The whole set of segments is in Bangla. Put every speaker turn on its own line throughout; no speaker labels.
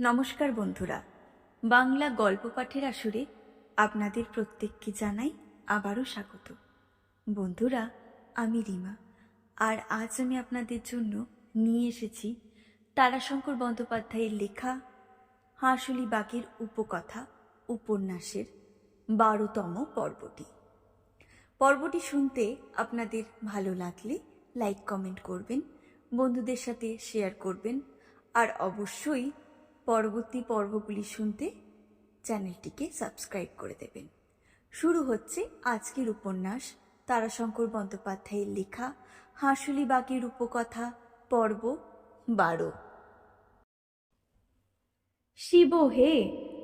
নমস্কার বন্ধুরা। বাংলা গল্প পাঠের আসরে আপনাদের প্রত্যেককে জানাই আবারও স্বাগত। বন্ধুরা, আমি রিমা। আর আজ আমি আপনাদের জন্য নিয়ে এসেছি তারাশঙ্কর বন্দ্যোপাধ্যায়ের লেখা হাঁসুলি বাঘের উপকথা উপন্যাসের বারোতম পর্বটি। পর্বটি শুনতে আপনাদের ভালো লাগলে লাইক, কমেন্ট করবেন, বন্ধুদের সাথে শেয়ার করবেন, আর অবশ্যই পরবর্তী পর্বগুলি শুনতে চ্যানেলটিকে সাবস্ক্রাইব করে দেবেন। শুরু হচ্ছে আজকের উপন্যাস তারাশঙ্কর বন্দ্যোপাধ্যায়ের লেখা হাঁসুলি বাগের উপকথা পর্ব বারো। শিব হে,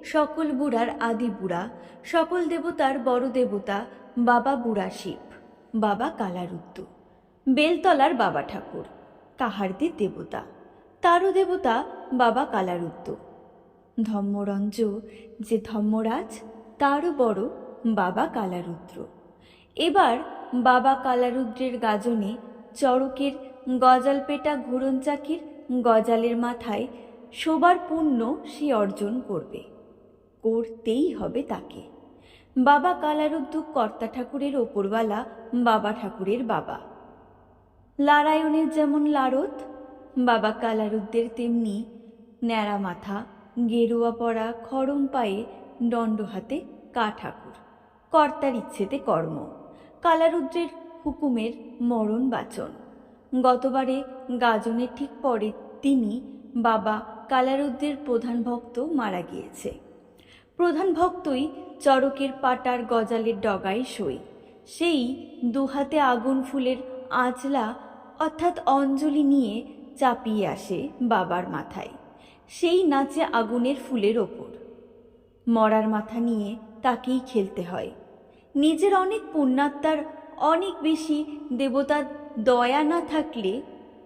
সকল বুড়ার আদি বুড়া, সকল দেবতার বড় দেবতা, বাবা বুড়া শিব, বাবা কালারুদ্দু বেলতলার বাবা ঠাকুর কাহারদের দেবতা, তারও দেবতা বাবা কালারুদ্দ ধম্মরঞ্জ যে ধম্মরাজ, তারও বড় বাবা কালারুদ্র। এবার বাবা কালারুদ্রের গাজনে চড়কের গজালপেটা ঘুরনচাকির গজালের মাথায় শোবার পুণ্য সে অর্জন করবে। করতেই হবে তাকে। বাবা কালারুদ্দু কর্তা ঠাকুরের ওপরওয়ালা বাবা ঠাকুরের বাবা। লারায়ণের যেমন লারত বাবা কালারুদ্দের তেমনি ন্যাড়া মাথা, গেরুয়া পরা খড়ম পায়ে, দণ্ড হাতে, কা ঠাকুর। কর্তার ইচ্ছেতে কর্ম। কালারুদ্রের হুকুমের মরণ বাচন। গতবারে গাজনের ঠিক পরে তিনি বাবা কালারুদ্রের প্রধান ভক্ত মারা গিয়েছে। প্রধান ভক্তই চরকের পাটার গজালের ডগায় সই সেই দুহাতে আগুন ফুলের আঁচলা অর্থাৎ অঞ্জলি নিয়ে চাপিয়ে আসে বাবার মাথায়। সেই নাচে আগুনের ফুলের ওপর। মরার মাথা নিয়ে তাকেই খেলতে হয়। নিজের অনেক পুণ্যাত্মার অনেক বেশি দেবতার দয়া না থাকলে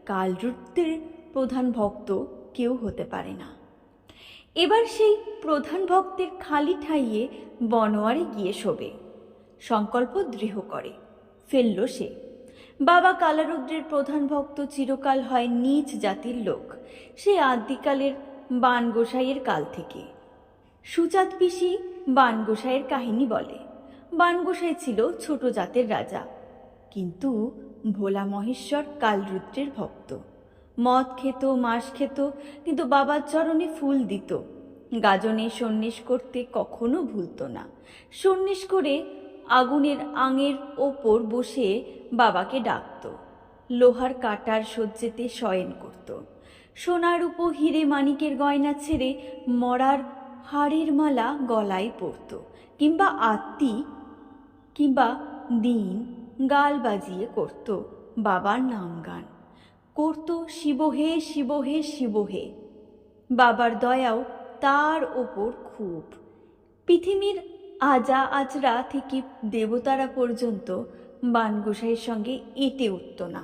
কালরূপের প্রধান ভক্ত কেউ হতে পারে না। এবার সেই প্রধান ভক্তের খালি ঠাইয়ে বনোয়ারে গিয়ে শোবে। সংকল্প দৃঢ় করে। ফেলল সে। বাবা কালারুদ্রের প্রধান ভক্ত চিরকাল হয় নিচ জাতির লোক। সে আদিকালের বানগোসাইয়ের কাল থেকে। সুচাঁদ পিসি বানগোসাইয়ের কাহিনী বলে। বানগোসাই ছিল ছোট জাতের রাজা, কিন্তু ভোলা মহেশ্বর কালরুদ্রের ভক্ত। মদ খেত মাস খেত, কিন্তু বাবার চরণে ফুল দিত। গাজনে সন্ন্যাস করতে কখনো ভুলতো না। সন্ন্যাস করে আগুনের আঙের ওপর বসে বাবাকে ডাকত। লোহার কাটার সজ্জেতে শয়ন করত। সোনার উপ হিরে মানিকের গয়না ছেড়ে মরার হাড়ের মালা গলায় পরত, কিংবা আত্মি, কিংবা দিন গাল বাজিয়ে করত বাবার নাম গান। করত শিবহে শিবহে শিবহে বাবার দয়াও তার ওপর খুব। পৃথিবীর আজা আজরা থেকে দেবতারা পর্যন্ত বান গোসাইয়ের সঙ্গে এটে উঠত না।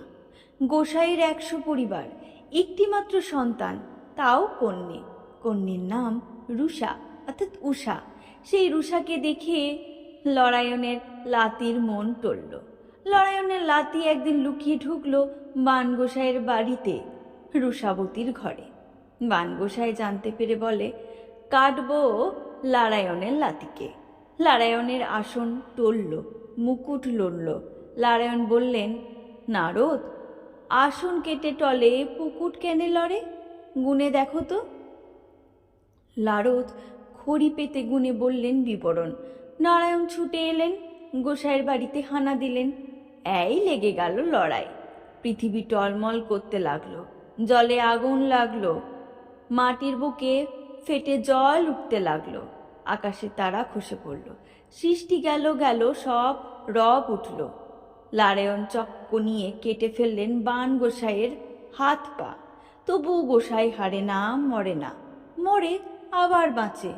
গোসাইয়ের একশো পরিবার একটিমাত্র সন্তান, তাও কন্যে। কন্যের নাম রুষা, অর্থাৎ উষা সেই রুষাকে দেখে লড়ায়নের লাতির মন টলল। লড়ায়নের লাতি একদিন লুকিয়ে ঢুকলো বানগোসাইয়ের বাড়িতে, রুষাবতীর ঘরে। বানগোসাই জানতে পেরে বলে, কাটবো লারায়ণের লাতিকে। লারায়ণের আসন টলল, মুকুট লড়ল। লারায়ণ বললেন, নারদ আসন কেটে টলে পুকুট কেনে লড়ে? গুনে দেখো তো। লারদ খড়ি পেতে গুনে বললেন বিবরণ। নারায়ণ ছুটে এলেন, গোসাইয়ের বাড়িতে হানা দিলেন। এই লেগে গেল লড়াই। পৃথিবী টলমল করতে লাগল, জলে আগুন লাগল। মাটির বুকে ফেটে জল উঠতে লাগল, আকাশে তারা খসে পড়ল। সৃষ্টি গেল গেল, সব রব উঠল। লারেয়ন চক্ক নিয়ে কেটে ফেললেন বান গোসাইয়ের হাত পা। তবু গোসাই হারে না, মরে না, মরে আবার বাঁচে।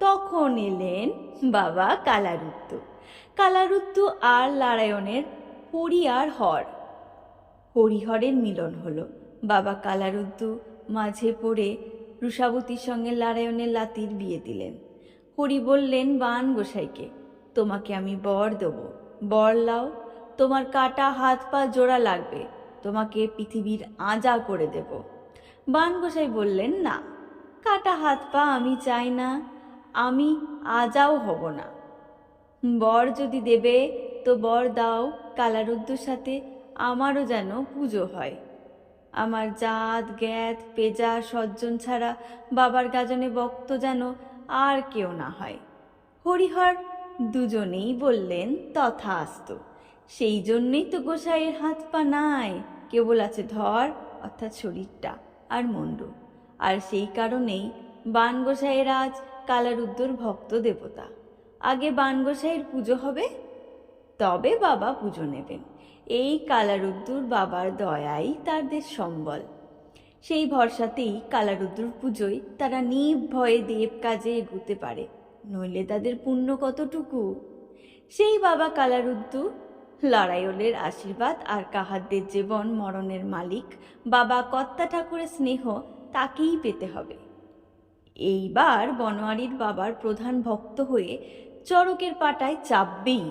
তখন এলেন বাবা কালারুত্ত। কালারুত্তু আর লারায়ণের হরি আর হর। হরিহরের মিলন হলো। বাবা কালারুদ্দু মাঝে পড়ে রুষাবতীর সঙ্গে লারায়ণের লাতির বিয়ে দিলেন। হরি বললেন, বান গোসাইকে, তোমাকে আমি বর দেব। বর লাও তোমার কাটা হাত পা জোড়া লাগবে। তোমাকে পৃথিবীর আজা করে দেব। বান গোসাই বললেন, না, কাটা হাত পা আমি চাই না, আমি আজাও হব না। বর যদি দেবে, তো বর দাও, কালারুদ্দুর সাথে আমারও যেন পুজো হয়। আমার জাত, জ্ঞাত, পেজা, সজ্জন ছাড়া বাবার গাজনে বক্ত যেন আর কেউ না হয়। হরিহর দুজনেই বললেন, তথাস্ত। সেই জন্যেই তো গোসাইয়ের হাত পা নাই। কেবল আছে ধর, অর্থাৎ শরীরটা আর মুন্ডু। আর সেই কারণেই বান গোসাইয়ের আজ কালারুদ্দুর ভক্ত দেবতা। আগে বান গোসাইয়ের পুজো হবে, তবে বাবা পুজো নেবেন। এই কালারুদ্দুর বাবার দয়াই তাদের সম্বল। সেই ভরসাতেই কালারুদ্দুর পুজোয় তারা নির্ভয়ে দেব কাজে এগুতে পারে, নইলে তাদের পুণ্য কতটুকু? সেই বাবা কালারুদ্দু লড়াইলের আশীর্বাদ আর কাহারদের জীবন মরণের মালিক, বাবা কর্তা ঠাকুরের স্নেহ তাকেই পেতে হবে। এইবার বনোয়ারির বাবার প্রধান ভক্ত হয়ে চরকের পাটায় চাপবেই।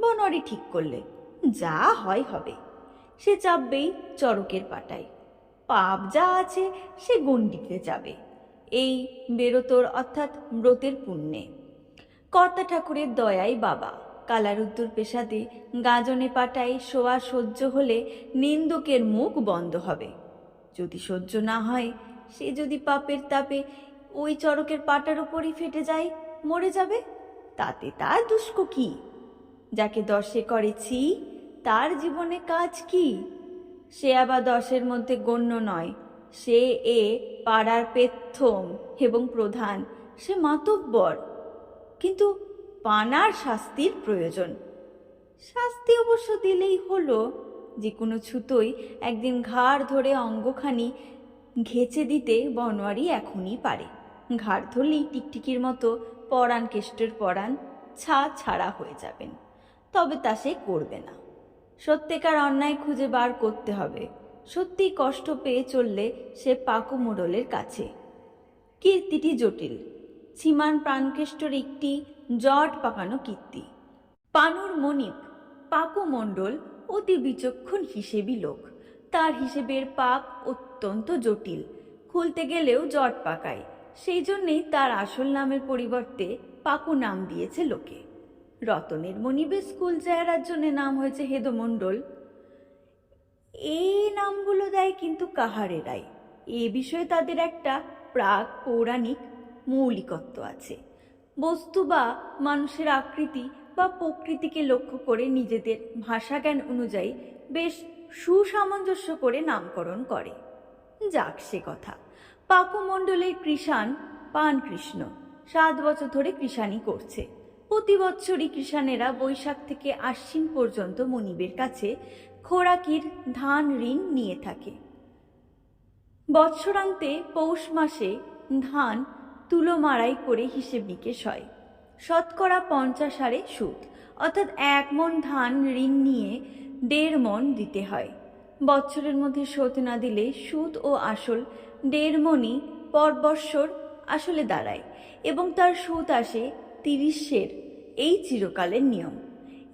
বনোয়ারি ঠিক করলে, যা হয় হবে। সে চাপবেই চরকের পাটায়। পাপ যা আছে সে গণ্ডিতে যাবে। এই বেরোতর অর্থাৎ ব্রতের পুণ্যে। কর্তা ঠাকুরের দয়াই বাবা। কালারুদ্দুর পেশাতে গাজনে পাটায় শোয়া সহ্য হলে নিন্দুকের মুখ বন্ধ হবে। যদি সহ্য না হয়, সে যদি পাপের তাপে ওই চরকের পাটার ওপরই ফেটে যায়, মরে যাবে? তাতে তার দুষ্ক কি? যাকে দশে করেছি তার জীবনে কাজ কি? সে আবার দশের মধ্যে গণ্য নয়। সে এ পাড়ার পেথম এবং প্রধান। সে মাতব্বর। কিন্তু পানার শাস্তির প্রয়োজন। শাস্তি অবশ্য দিলেই হলো যে কোনো ছুতোই একদিন ঘাড় ধরে অঙ্গখানি ঘেচে দিতে বনোয়ারি এখনই পারে। ঘাড় ধরলেই টিকটিকির মতো পরাণ কেষ্টের পরাণ ছা ছাড়া হয়ে যাবেন। তবে তা সে করবে না। সত্যিকার অন্যায় খুঁজে বার করতে হবে। সত্যি কষ্ট পেয়ে চললে সে পাকু মোড়লের কাছে। কীর্তিটি জটিল। সীমান প্রাণকেষ্টর একটি জট পাকানো কীর্তি। পানুর মনিপ পাকু মণ্ডল অতি বিচক্ষণ হিসেবি লোক। তার হিসেবের পাক অত্যন্ত জটিল, খুলতে গেলেও জট পাকায়। সেই জন্যেই তার আসল নামের পরিবর্তে পাকু নাম দিয়েছে লোকে। রতনের মনিবের স্কুল যাওয়ার জন্য নাম হয়েছে হেদমণ্ডল। এই নামগুলো দেয় কিন্তু কাহারেরাই। এ বিষয়ে তাদের একটা প্রাক পৌরাণিক মৌলিকত্ব আছে। বস্তু বা মানুষের আকৃতি বা প্রকৃতিকে লক্ষ্য করে নিজেদের ভাষাজ্ঞান অনুযায়ী বেশ সুসামঞ্জস্য করে নামকরণ করে। যাক সে কথা। পাকুমণ্ডলের কৃষাণ পান কৃষ্ণ সাত বছর ধরে কৃষাণই করছে। প্রতি বছরই কৃষাণেরা বৈশাখ থেকে আশ্বিন পর্যন্ত মনিবের কাছে খোরাকির ধান ঋণ নিয়ে থাকে। বৎসরান্তে পৌষ মাসে ধান তুলো মারাই করে হিসেব নিকেশ হয়। শতকরা পঞ্চাশ হারে সুদ, অর্থাৎ এক মন ধান ঋণ নিয়ে দেড় মন দিতে হয়। বছরের মধ্যে শোধ না দিলে সুদ ও আসল দেড় পর বৎসর আসলে দাঁড়ায় এবং তার সুদ আসে তিরিশের, এই চিরকালের নিয়ম।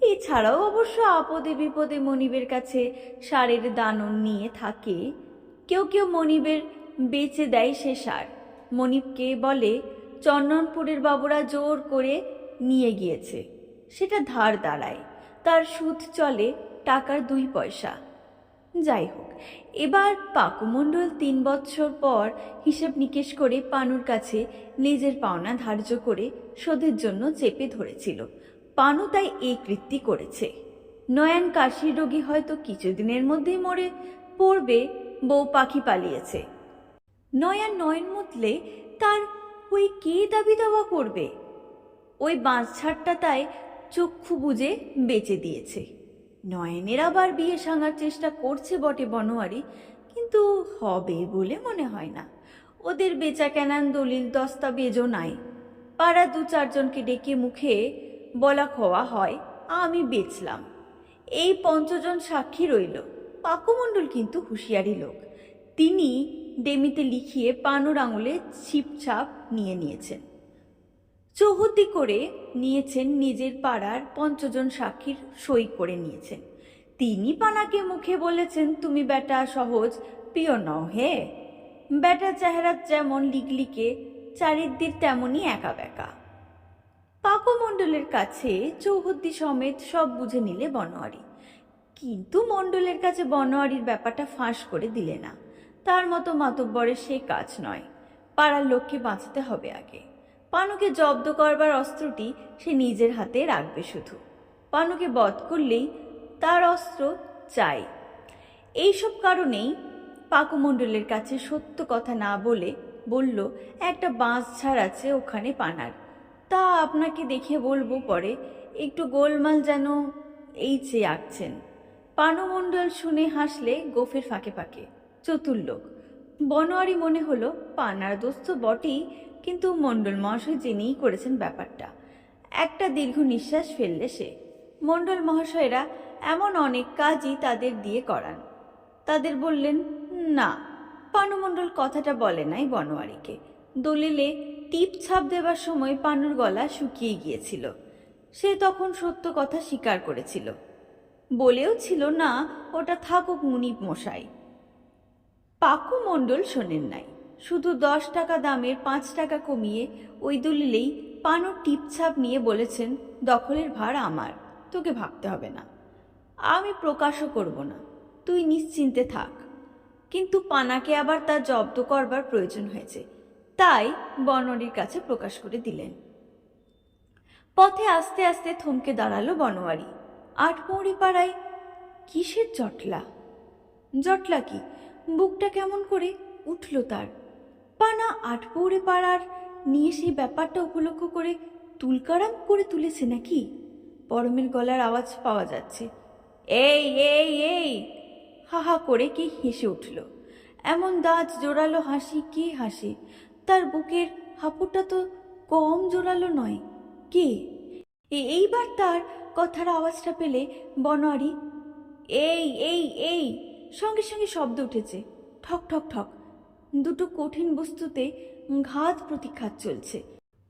এছাড়াও অবশ্য আপদে বিপদে মনিবের কাছে সারের দানন নিয়ে থাকে। কেউ কেউ মনিবের বেচে দেয় সে সার। মনিবকে বলে, চন্দনপুরের বাবুরা জোর করে নিয়ে গিয়েছে। সেটা ধার দাঁড়ায়। তার সুদ চলে টাকার দুই পয়সা। যাই হোক, এবার পাকুমণ্ডল তিন বছর পর হিসেব নিকেশ করে পানুর কাছে নিজের পাওনা ধার্য করে শোধের জন্য চেপে ধরেছিল। পানু তাই এই কৃত্তি করেছে। নয়ন কাশির রোগী হয়তো কিছুদিনের মধ্যেই মরে পড়বে, বউ পাখি পালিয়েছে। নয়ন নয়ন মুতলে তার ওই কে দাবি দাওয়া করবে? ওই বাঁশ ছাড়টা তাই চক্ষু বুঝে বেঁচে দিয়েছে। নয়নের আবার বিয়ে সাঙার চেষ্টা করছে বটে বনোয়ারি, কিন্তু হবে বলে মনে হয় না। ওদের বেচা কেনান দলিল দস্তাবেজও নাই। পাড়া দু চারজনকে ডেকে মুখে বলা খোয়া হয়, আমি বেচলাম। এই পঞ্চজন সাক্ষী রইল। পাকুমণ্ডল কিন্তু হুঁশিয়ারি লোক। তিনি ডেমিতে লিখিয়ে পানুর আঙুলে ছিপছাপ নিয়ে নিয়েছেন চৌহদ্দি করে নিয়েছেন নিজের পাড়ার পঞ্চজন সাক্ষীর সই করে নিয়েছেন। তিনি পানাকে মুখে বলেছেন, তুমি বেটা সহজ, প্রিয় নও, হে? ব্যাটার চেহারা যেমন লিকলিকে চারিদিক তেমনই একা বেকা পাকমণ্ডলের কাছে চৌহদ্দি সমেত সব বুঝে নিলে বনোয়ারি। কিন্তু মণ্ডলের কাছে বনোয়ারির ব্যাপারটা ফাঁস করে দিলে না। তার মতো মাতব্বরের সে কাজ নয়। পাড়ার লোককে বাঁচতে হবে আগে। পানুকে জব্দ করবার অস্ত্রটি সে নিজের হাতে রাখবে শুধু। পানুকে বধ করলেই তার অস্ত্র চাই। এইসব কারণেই পাকুমণ্ডলের কাছে সত্য কথা না বলে বলল, একটা বাঁশ ঝাড় আছে ওখানে পানার। তা আপনাকে দেখে বলব পরে, একটু গোলমাল যেন এই চেয়ে আঁকছেন। পানুমণ্ডল শুনে হাসলে গোফের ফাঁকে ফাঁকে। চতুর লোক। বনোয়ারি মনে হলো পানার দোস্ত বটেই, কিন্তু মণ্ডল মহাশয় জেনেই করেছেন ব্যাপারটা। একটা দীর্ঘ নিঃশ্বাস ফেললে সে। মণ্ডল মহাশয়রা এমন অনেক কাজই তাদের দিয়ে করান। তাদের বললেন, না, পানুমণ্ডল কথাটা বলে নাই বনোয়ারিকে। দলিলে টিপ ছাপ দেবার সময় পানুর গলা শুকিয়ে গিয়েছিল। সে তখন সত্য কথা স্বীকার করেছিল। বলেও ছিল, না, ওটা থাকুক মুনিপ মশাই। পাকু মণ্ডল শোনেন নাই। শুধু দশ টাকা দামের পাঁচ টাকা কমিয়ে ওই দলিলেই পানোর টিপছাপ নিয়ে বলেছেন, দখলের ভার আমার, তোকে ভাবতে হবে না। আমি প্রকাশও করব না, তুই নিশ্চিন্তে থাক। কিন্তু পানাকে আবার তার জব্দ করবার প্রয়োজন হয়েছে। তাই বনরির কাছে প্রকাশ করে দিলেন। পথে আস্তে আস্তে থমকে দাঁড়াল বনোয়ারি আটপৌড়ি পাড়ায় কিসের জটলা? জটলা কি? বুকটা কেমন করে উঠল তার। পানা আটপৌরে পাড়ার নিয়ে সেই ব্যাপারটা উপলক্ষ করে তুলকারাম করে তুলেছে নাকি? পরমের গলার আওয়াজ পাওয়া যাচ্ছে। এই এই এই! হা হা করে কি হেসে উঠল। এমন দাঁত জোরালো হাসি কে হাসে? তার বুকের হাঁপুটা তো কম জোরালো নয়। কে? এইবার তার কথার আওয়াজটা পেলে বনোয়ারি, এই এই এই! সঙ্গে সঙ্গে শব্দ উঠেছে। ঠক ঠক ঠক। দুটো কঠিন বস্তুতে ঘাত প্রতিঘাত চলছে।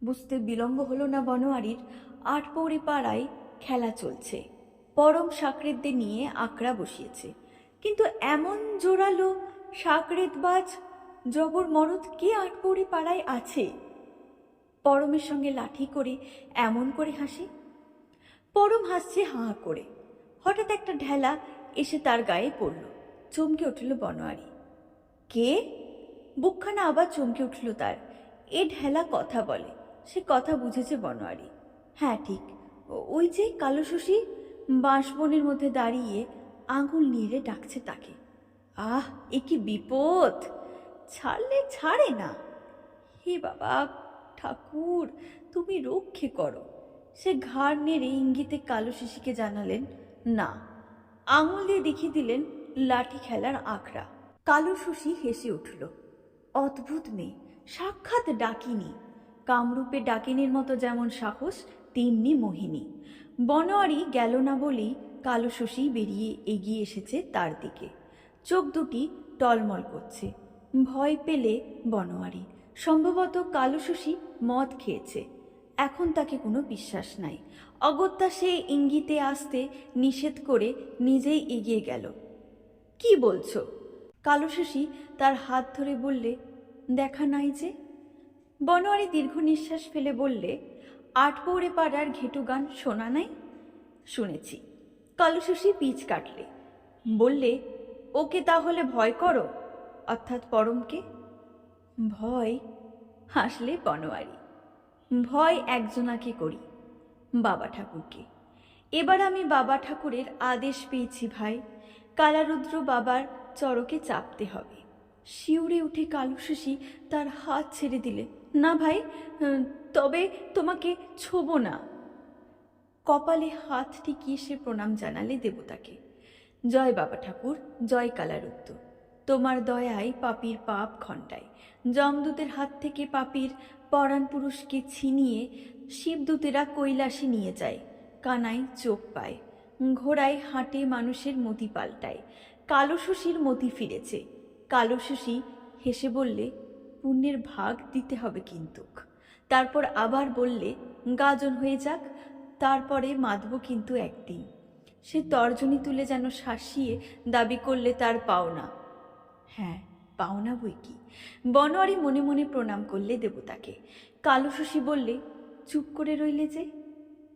বুঝতে বিলম্ব হলো না বনোয়ারির। আটপৌড়ি পাড়ায় খেলা চলছে। পরম সাকরেতদের নিয়ে আকড়া বসিয়েছে। কিন্তু এমন জোরালো সাকরেতবাজ জবর মরদ কে আটপৌড়ি পাড়ায় আছে? পরমের সঙ্গে লাঠি করে এমন করে হাসে? পরম হাসছে হাঁ করে। হঠাৎ একটা ঢেলা এসে তার গায়ে পড়ল। চমকে উঠল বনোয়ারি। কে? বুকখানা আবার চমকে উঠল তার। এ ঢেলা কথা বলে। সে কথা বুঝেছে বনোয়ারি। হ্যাঁ ঠিক। ওই যে কালো শশী? বাঁশবনের মধ্যে দাঁড়িয়ে আঙুল নিড়ে ডাকছে তাকে। আহ, এ কি বিপদ! ছাড়লে ছাড়ে না। হে বাবা, ঠাকুর, তুমি রক্ষে করো। সে ঘাড় নেড়ে ইঙ্গিতে কালো শিশিকে জানালেন, না। আঙুল দিয়ে দেখিয়ে দিলেন লাঠি খেলার আখড়া। কালো শশী হেসে উঠল, অদ্ভুত মেয়ে, সাক্ষাৎ ডাকিনি। কামরূপে ডাকিনীর মতো যেমন সাহস, তেমনি মোহিনী। বনোয়ারি গেল না বলেই কালো শশী বেরিয়ে এগিয়ে এসেছে তার দিকে। চোখ দুটি টলমল করছে। ভয় পেলে বনোয়ারি। সম্ভবত কালো শশী মদ খেয়েছে। এখন তাকে কোনো বিশ্বাস নাই। অগত্যা সে ইঙ্গিতে আসতে নিষেধ করে নিজেই এগিয়ে গেল। কি বলছো? কালো শশী তার হাত ধরে বললে, দেখা নাই যে? বনোয়ারি দীর্ঘ নিঃশ্বাস ফেলে বললে আটপৌড়ে পাড়ার ঘেটু গান শোনা নাই? শুনেছি। কালো শশী পিচ কাটলে, বললে, ওকে তাহলে ভয় করো? অর্থাৎ পরমকে? ভয়? হাসলে বনোয়ারি, ভয় একজনাকে করি, বাবা ঠাকুরকে। এবার আমি বাবা ঠাকুরের আদেশ পেয়েছি ভাই কালারুদ্র বাবার চরকে চাপতে হবে। শিউরে উঠে কালুশশী তার হাত ছেড়ে দিলে, না ভাই তবে তোমাকে ছোব না। কপালে হাত টিকিয়ে সে প্রণাম জানালে দেবতাকে, জয় বাবা ঠাকুর, জয় কালারুদ্র। তোমার দয়ায় পাপির পাপ ঘণ্টায় যমদূতের হাত থেকে পাপির পরাণ পুরুষকে ছিনিয়ে শিবদূতেরা কৈলাসে নিয়ে যায় কানাই চোখ পায়। ঘোড়ায় হাঁটে মানুষের মতি পাল্টায়। কালো শশীর মতি ফিরেছে। কালো শশী হেসে বললে, পুণ্যের ভাগ দিতে হবে কিন্তু। তারপর আবার বললে, গাজন হয়ে যাক। তারপরে মাতব কিন্তু একদিন। সে তর্জনী তুলে যেন শাসিয়ে দাবি করলে তার পাওনা। হ্যাঁ পাওনা বই কি? বনোয়ারি মনে মনে প্রণাম করলে দেবতাকে। কালো শশী বললে, চুপ করে রইলে যে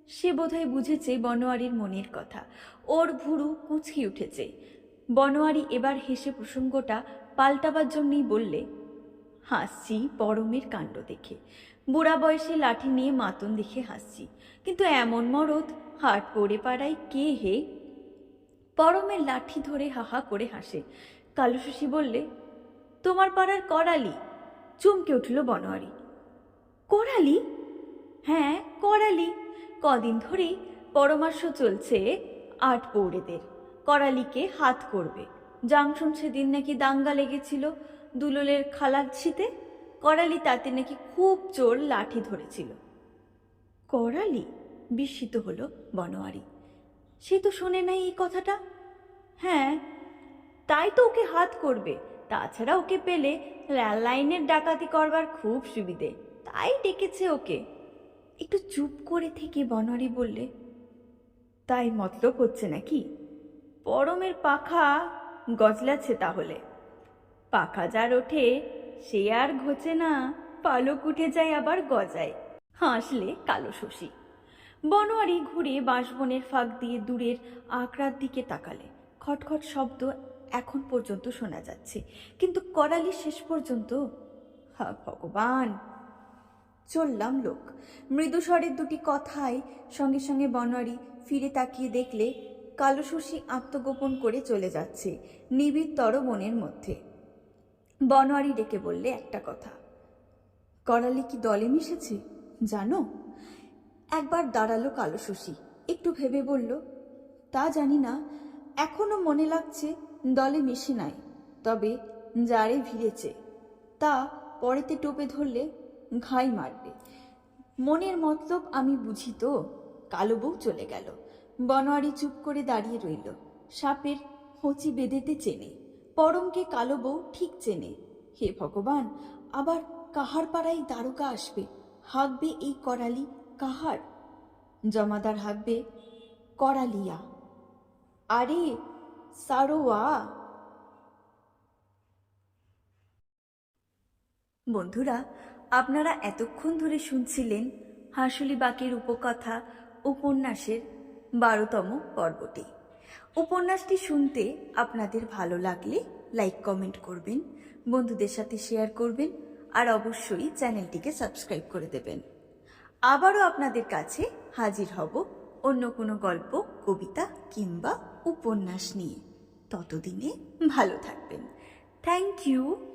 সে বোধহয় বুঝেছে বনোয়ারির মনের কথা। ওর ভুরু কুচকি উঠেছে। বনোয়ারি এবার হেসে প্রসঙ্গটা পাল্টাবার জন্যই বললে, হাসছি পরমের কাণ্ড দেখে। বুড়া বয়সে লাঠি নিয়ে মাতন দেখে হাসছি। কিন্তু এমন মরদ হাট পড়ে পাড়ায় কে হে? পরমের লাঠি ধরে হাহা করে হাসে। কালু শশী বললে, তোমার পাড়ার করালি? চমকে উঠল বনোয়ারি। করালি? হ্যাঁ করালি। কদিন ধরেই পরামর্শ চলছে আট পৌড়েদের করালিকে হাত করবে। জাংশন সেদিন নাকি দাঙ্গা লেগেছিল দুললের খালার ছিতে করালি তাতে নাকি খুব জোর লাঠি ধরেছিল। করালি বিস্মিত হলো বনোয়ারি। সে তো শোনে নাই এই কথাটা? হ্যাঁ তাই তো ওকে হাত করবে। তাছাড়া ওকে পেলে রেল লাইনের ডাকাতি করবার খুব সুবিধে। তাই ডেকেছে ওকে। একটু চুপ করে থেকে বনোয়ারি বললে, তাই মতলব হচ্ছে নাকি? পরমের পাখা গজলাচ্ছে তাহলে। পাখা যার ওঠে, সে আর ঘোচে না, পালক উঠে যায় আবার গজায়। হাসলে কালো শশী। বনোয়ারি ঘুরে বাঁশবনের ফাঁক দিয়ে দূরের আঁকড়ার দিকে তাকালে। খটখট শব্দ এখন পর্যন্ত শোনা যাচ্ছে, কিন্তু করালি শেষ পর্যন্ত, হা, ভগবান! চললাম লোক। মৃদু স্বরের দুটি কথায় সঙ্গে সঙ্গে বনোয়ারি ফিরে তাকিয়ে দেখলে কালো শশী আত্মগোপন করে চলে যাচ্ছে নিবিড় তর মনের মধ্যে। বনোয়ারি ডেকে বললে একটা কথা, করালি কি দলে মিশেছে জানো? একবার দাঁড়াল কালো শশী একটু ভেবে বলল, তা জানি না, এখনও মনে লাগছে দলে মিশে নাই, তবে যারে ভিড়েছে, তা পরেতে টোপে ধরলে ঘাই মারবে মনের মতলব আমি বুঝি তো, কালো বউ চলে গেল। বনোয়ারি চুপ করে দাঁড়িয়ে রইল। সাপের হোঁচি বেঁধেতে চেনে। পরমকে কালো বউ ঠিক চেনে। হে ভগবান, আবার কাহার পাড়ায় দ্বারকা আসবে? হাঁকবে এই করালি কাহার? জমাদার হাঁকবে করালিয়া। আরে, সারোয়া। বন্ধুরা আপনারা এতক্ষণ ধরে শুনছিলেন হাঁসুলি বাকের উপকথা উপন্যাসের বারোতম পর্বটি। উপন্যাসটি শুনতে আপনাদের ভালো লাগলে লাইক, কমেন্ট করবেন, বন্ধুদের সাথে শেয়ার করবেন আর অবশ্যই চ্যানেলটিকে সাবস্ক্রাইব করে দেবেন। আবারও আপনাদের কাছে হাজির হব অন্য কোনো গল্প, কবিতা কিংবা উপন্যাস নিয়ে। ততদিনে ভালো থাকবেন। Thank you.